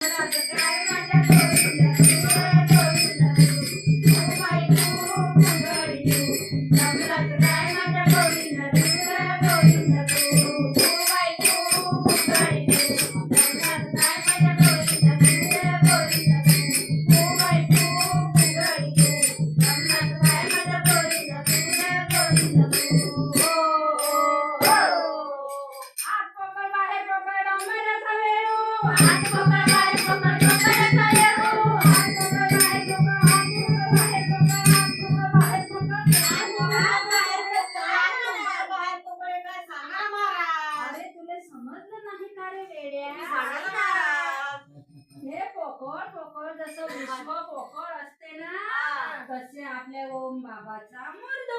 Thank you. आपल्या ओम बाबाचा मुर्दो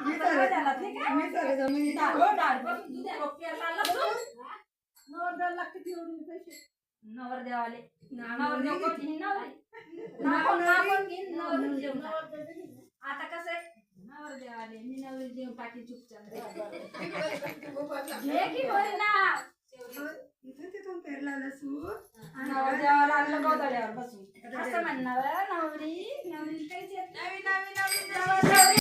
नाव घेऊन टाक की. नाही का नाव घे ना आता शेवरी मी तुला ना पैसे देते घे बाई घेऊन टाका ना कशी चटकन नवर देवाले नवर देव कोण घेईन ना बाई? नाव नाव घेईन नवर देव आता कसं आहे? नवर देवाले मी नवर देव टाकी चुपचाप घे की बरं नाव नवर देवाला आणलं गोदड्यावर बसून. असं म्हणणार नवरी नवरी काहीच येत नाही. नवरी